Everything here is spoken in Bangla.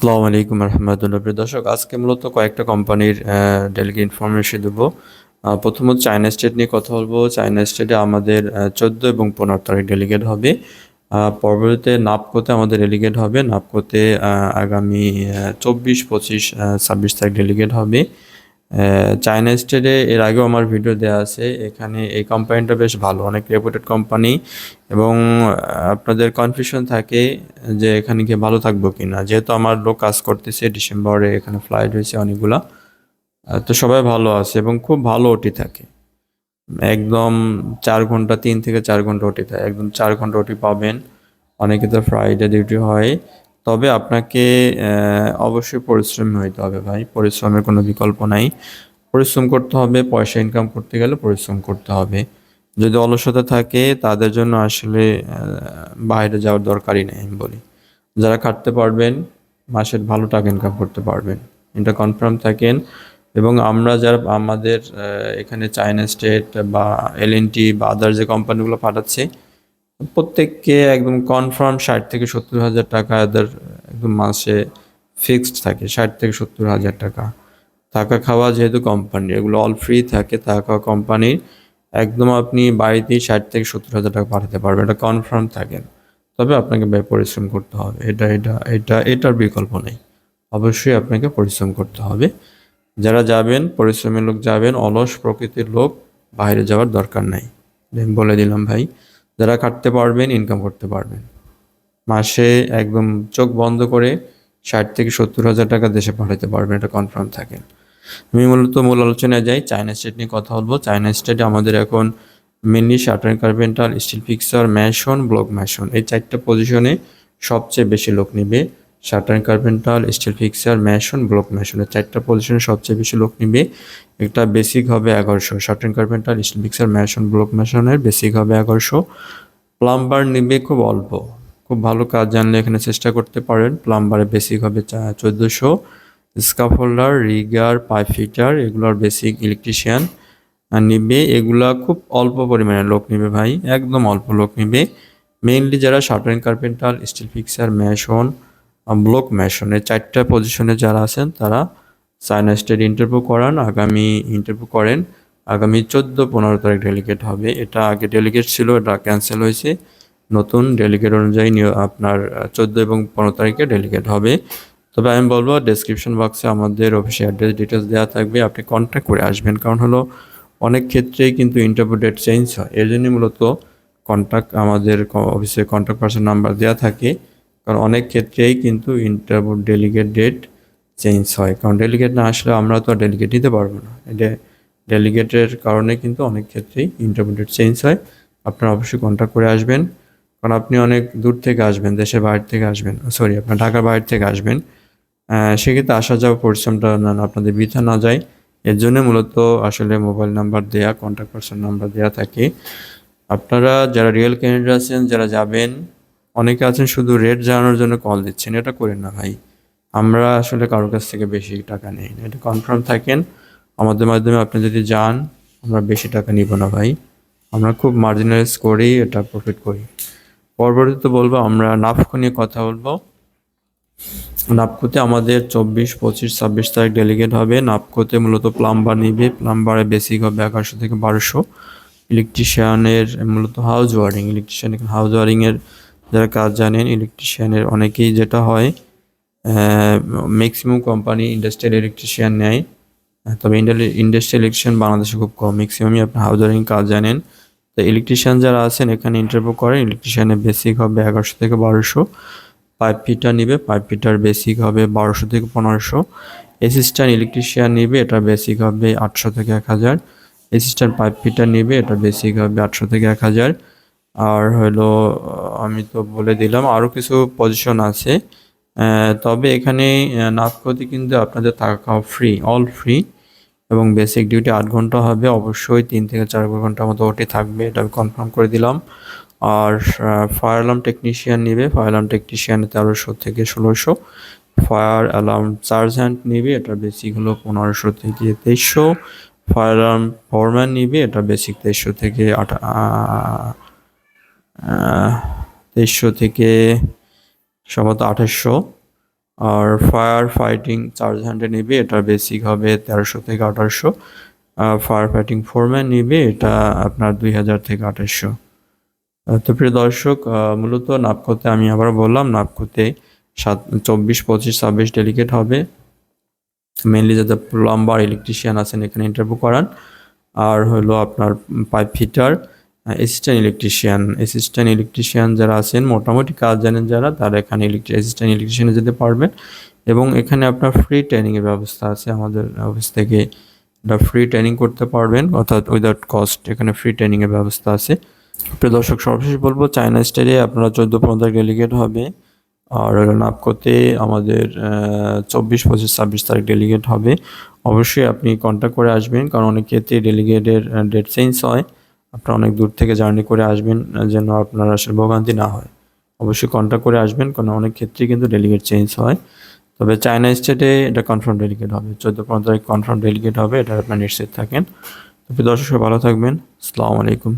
আসসালামু আলাইকুম রহমতুল্লাহ। প্রিয় দর্শক, আজকে মূলত কয়েকটা কোম্পানির ডেলিগেট ইনফরমেশন দেবো। প্রথমত চায়না স্টেট নিয়ে কথা বলব। চায়না স্টেটে আমাদের চোদ্দ এবং পনেরো তারিখ ডেলিগেট হবে। পরবর্তীতে নাপকোতে আমাদের ডেলিগেট হবে। নাপকোতে আগামী চব্বিশ, পঁচিশ ছাব্বিশ তারিখ ডেলিগেট হবে। চায়না স্টেটে এর আগেও আমার ভিডিও দেওয়া আছে। এখানে এই কোম্পানিটা বেশ ভালো, অনেক রেপুটেড কোম্পানি এবং আপনাদের কনফিউশন থাকে যে এখানে গিয়ে ভালো থাকব কি না যেহেতু আমার লোক কাজ করতেছে, ডিসেম্বরে এখানে ফ্লাইট হয়েছে অনেকগুলা। তো সবাই ভালো আছে এবং খুব ভালো ওটি থাকে। একদম চার ঘণ্টা, তিন থেকে চার ঘণ্টা ওটি থাকে। একদম চার ঘণ্টা ওটি পাবেন। অনেকে তো ফ্রাইডে ডিউটি হয়। তবে আপনাকে অবশ্যই পরিশ্রমী হইতে হবে ভাই। পরিশ্রমের কোনো বিকল্প নাই। পরিশ্রম করতে হবে, পয়সা ইনকাম করতে গেলে পরিশ্রম করতে হবে। যদি অলসতা থাকে, তাদের জন্য আসলে বাইরে যাওয়ার দরকারই নেই আমি বলি। যারা খাটতে পারবেন, মাসের ভালো টাকা ইনকাম করতে পারবেন। এটা কনফার্ম থাকেন। এবং আমরা যারা, আমাদের এখানে চায়না স্টেট বা এলএনটি বা আদার যে কোম্পানিগুলো পাঠাচ্ছে প্রত্যেককে একদম কনফার্ম ষাট থেকে সত্তর হাজার টাকা এদের একদম মাসে ফিক্সড থাকে, ষাট থেকে সত্তর হাজার টাকা। থাকা খাওয়া যেহেতু কোম্পানি এগুলো অল ফ্রি থাকে, থাকা কোম্পানির একদম আপনি বাড়িতেই ষাট থেকে সত্তর হাজার টাকা পাঠাতে পারবেন, এটা কনফার্ম থাকেন তবে আপনাকে ব্যয় পরিশ্রম করতে হবে, এটা এটা এটা, এটার বিকল্প নেই। অবশ্যই আপনাকে পরিশ্রম করতে হবে। যারা যাবেন পরিশ্রমের লোক যাবেন, অলস প্রকৃতির লোক, বাইরে যাওয়ার দরকার নাই। বলে দিলাম ভাই। যারা কাটতে পারবেন ইনকাম করতে পারবেন। মাসে একদম চোখ বন্ধ করে ষাট থেকে সত্তর হাজার টাকা দেশে পাঠাতে পারবেন, এটা কনফার্ম থাকে। আমি মূলত মূল আলোচনায় যাই চায়না স্টেট নিয়ে কথা বলব। চায়না স্টেটে আমাদের এখন mainly shutter carpenter steel fixer mason block mason এই চারটা পজিশনে সবচেয়ে বেশি লোক নিবে। Shutter carpenter steel fixer mason block mason এই চারটা পজিশনে সবচেয়ে বেশি লোক নিবে। একটা বেসিক হবে এগারোশো। Shutter carpenter steel fixer mason block ম্যাশনের basic হবে এগারোশো। প্লাম্বার নিবে খুব অল্প। খুব ভালো কাজ জানলে এখানে চেষ্টা করতে পারেন। প্লাম্বারে বেসিক হবে চোদ্দোশো। স্কাফোল্ডার রিগার পাইপ ফিটার এগুলোর বেসিক ইলেকট্রিশিয়ান নিবে। এগুলা খুব অল্প পরিমাণে লোক নিবে ভাই। একদম অল্প লোক নিবে। মেইনলি যারা shuttering carpenter steel fixer mason block mason এই চারটা পজিশনে যারা আছেন, তারা চায়না স্টেট ইন্টারভিউ করান। আগামী ইন্টারভিউ করেন। আগামী চোদ্দ পনেরো তারিখ ডেলিগেট হবে। এটা আগে ডেলিগেট ছিল, এটা ক্যান্সেল হয়েছে। নতুন ডেলিগেট অনুযায়ী আপনার চোদ্দ এবং পনেরো তারিখে ডেলিগেট হবে। তবে আমি বলব ডেসক্রিপশন বক্সে আমাদের অফিসে অ্যাড্রেস ডিটেলস দেওয়া থাকবে। আপনি কন্ট্যাক্ট করে আসবেন। কারণ হলো, অনেক ক্ষেত্রেই কিন্তু ইন্টারভিউ ডেট চেঞ্জ হয়। এর জন্য মূলত কন্ট্যাক্ট আমাদের অফিসে কন্ট্যাক্ট পার্সন নাম্বার দেওয়া থাকে। কারণ অনেক ক্ষেত্রেই কিন্তু ইন্টারভিউ ডেলিগেট ডেট চেঞ্জ হয়। কারণ ডেলিগেট না আসলে আমরা তো আর ডেলিগেট নিতে পারব না। এটা ডেলিগেটের কারণে কিন্তু অনেক ক্ষেত্রেই ইন্টারভিউ ডেট চেঞ্জ হয়। আপনারা অবশ্যই কন্ট্যাক্ট করে আসবেন। কারণ আপনি অনেক দূর থেকে আসবেন, দেশের বাইরে থেকে আসবেন সরি আপনার ঢাকার বাইরে থেকে আসবেন। সেক্ষেত্রে আসা যাওয়া পরিশ্রমটা না, আপনাদের বৃথা না যায়। এর জন্য মূলত আসলে মোবাইল নাম্বার দেয়া কন্ট্যাক্ট পার্সন নাম্বার দেয়া থাকে। আপনারা যারা রিয়েল ক্যান্ডিডেট আছেন, যারা যাবেন অনেকে আছেন শুধু রেট জানানোর জন্য কল দিচ্ছেন, এটা করেন না ভাই। আমরা আসলে কারোর কাছ থেকে বেশি টাকা নেই। না এটা কনফার্ম থাকেন, আমাদের মাধ্যমে আপনি যদি যান, আমরা বেশি টাকা নিব না ভাই। আমরা খুব মার্জিনালাইজ করি, এটা প্রফিট করি। পরবর্তীতে বলব, আমরা নাফকো নিয়ে কথা বলব। নাপকোতে আমাদের চব্বিশ, পঁচিশ, ছাব্বিশ তারিখ ডেলিগেট হবে। নাপকোতে মূলত প্লাম্বার নিবে। প্লাম্বারে বেসিক হবে এগারোশো থেকে বারোশো। ইলেকট্রিশিয়ানের মূলত হাউস ওয়ারিং ইলেকট্রিশিয়ান হাউস ওয়ারিংয়ের যারা কাজ জানেন ইলেকট্রিশিয়ানের অনেকেই যেটা হয় ম্যাক্সিমাম কোম্পানি ইন্ডাস্ট্রিয়াল ইলেকট্রিশিয়ান নেয়। তবে ইন্ডাস্ট্রিয়াল ইলেকট্রিশিয়ান বাংলাদেশে খুব কম ম্যাক্সিমামই আপনি হাউস ওয়ারিং কাজ জানেন। তো ইলেকট্রিশিয়ান যারা আছেন, এখানে ইন্টারভিউ করেন ইলেকট্রিশিয়ানের বেসিক হবে এগারোশো থেকে বারোশো। পাইপ ফিটার নিবে পাইপ ফিটার বেসিক হবে বারোশো থেকে পনেরোশো। অ্যাসিস্ট্যান্ট ইলেকট্রিশিয়ান নিবে এটা বেসিক হবে আটশো থেকে এক হাজার। অ্যাসিস্ট্যান্ট পাইপ ফিটার নিবে এটা বেসিক হবে আটশো থেকে এক হাজার। আর হলো আমি তো বলে দিলাম আরও কিছু পজিশন আছে। তবে এখানে নাফকতি কিন্তু আপনাদের থাকা ফ্রি অল ফ্রি এবং বেসিক ডিউটি আট ঘণ্টা হবে। অবশ্যই তিন থেকে চার ঘণ্টার মতো ওটি থাকবে, এটা আমি কনফার্ম করে দিলাম। আর ফায়ার অ্যালার্ম টেকনিশিয়ান নিবে ফায়ার অ্যালার্ম টেকনিশিয়ান তেরোশো থেকে ষোলোশো। ফায়ার অ্যালার্ম সার্জেন্ট নিবে, এটা বেসিক হলো পনেরোশো থেকে তেইশশো। ফায়ার অ্যালার্ম ফোরম্যান নিবে, এটা বেসিক তেইশশো থেকে আঠা তেইশশো থেকে সম্ভবত আঠাশশো আর ফায়ার ফাইটিং চার্জ হ্যান্ডে নিবে এটার বেসিক হবে তেরোশো থেকে আঠারোশো। ফায়ার ফাইটিং ফোরম্যান নিবে, এটা আপনার দুই হাজার থেকে আঠাশশো তো প্রিয় দর্শক মূলত নাপকোতে আমি আবার বললাম, নাপকোতে সাত, চব্বিশ, পঁচিশ, ছাব্বিশ ডেলিগেট হবে। মেনলি যাদের প্লাম্বার ইলেকট্রিশিয়ান আছেন, এখানে ইন্টারভিউ করান। আর হলো আপনার pipe fitter assistant electrician assistant electrician যারা আছেন, মোটামুটি কাজ জানেন যারা, তারা এখানে ইলেকট্রি অ্যাসিস্ট্যান্ট ইলেকট্রিশিয়ানে যেতে পারবেন। এবং এখানে আপনার ফ্রি ট্রেনিংয়ের ব্যবস্থা আছে আমাদের অফিস থেকে। এটা ফ্রি ট্রেনিং করতে পারবেন, অর্থাৎ উইদাউট কস্ট এখানে ফ্রি ট্রেনিংয়ের ব্যবস্থা আছে। প্রিয় দর্শক, সর্বশেষ বলব, চায়না স্টেটে আপনারা চোদ্দ পনেরো ডেলিগেট হবে। আর নাপকোতে আমাদের চব্বিশ, পঁচিশ, ছাব্বিশ তারিখ ডেলিগেট হবে। অবশ্যই আপনি কন্ট্যাক্ট করে আসবেন, কারণ অনেক ক্ষেত্রে ডেলিগেটের ডেট চেঞ্জ হয়। আপনারা অনেক দূর থেকে জার্নি করে আসবেন, যেন আপনার আসলে ভোগান্তি না হয়। অবশ্যই কন্ট্যাক্ট করে আসবেন, কারণ অনেক ক্ষেত্রেই কিন্তু ডেলিগেট চেঞ্জ হয়। তবে চায়না স্টেটে এটা কনফার্ম ডেলিগেট হবে। চোদ্দ পনেরো তারিখ কনফার্ম ডেলিগেট হবে, এটা আপনার নিশ্চিত থাকেন। তবে দর্শক ভালো থাকবেন। আসসালামু আলাইকুম।